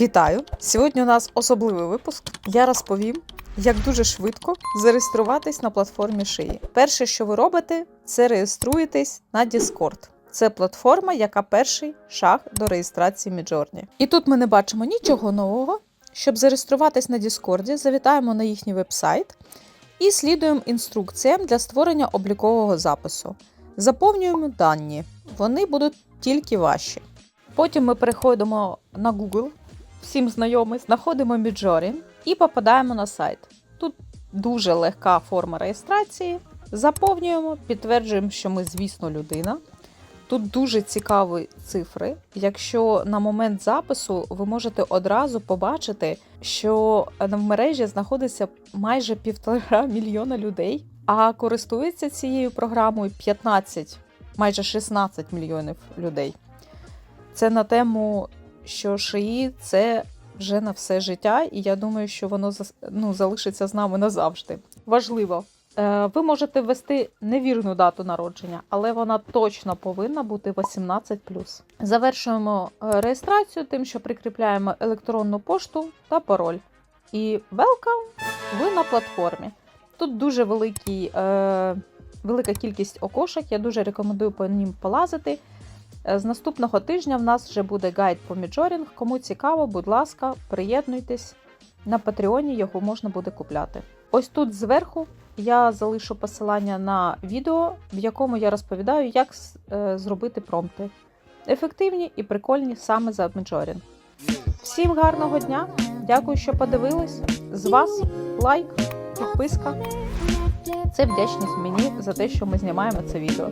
Вітаю! Сьогодні у нас особливий випуск. Я розповім, як дуже швидко зареєструватись на платформі шиї. Перше, що ви робите, це реєструєтесь на Discord. Це платформа, яка перший шаг до реєстрації Midjourney. І тут ми не бачимо нічого нового. Щоб зареєструватись на Discord, завітаємо на їхній вебсайт і слідуємо інструкціям для створення облікового запису. Заповнюємо дані, вони будуть тільки ваші. Потім ми переходимо на Google, всім знайомий, знаходимо Midjourney і попадаємо на сайт. Тут дуже легка форма реєстрації. Заповнюємо, підтверджуємо, що ми, звісно, людина. Тут дуже цікаві цифри. Якщо на момент запису ви можете одразу побачити, що в мережі знаходиться майже півтора мільйона людей, а користується цією програмою 15, майже 16 мільйонів людей. Це на тему, що шиї це вже на все життя, і я думаю, що воно ну, залишиться з нами назавжди. Важливо. Е, Ви можете ввести невірну дату народження, але вона точно повинна бути 18 Завершуємо е, реєстрацію тим, що прикріпляємо електронну пошту та пароль. І welcome! Ви на платформі. Тут дуже великий, е, велика кількість окошок. Я дуже рекомендую по ним полазити. Е, З наступного тижня в нас вже буде гайд по Midjourney. Кому цікаво, будь ласка, приєднуйтесь. На Патреоні його можна буде купляти. Ось тут зверху я залишу посилання на відео, в якому я розповідаю, як е, зробити промпти. Ефективні і прикольні саме за Midjourney. Всім гарного дня! Дякую, що подивились. З вас лайк, підписка. Це вдячність мені за те, що ми знімаємо це відео.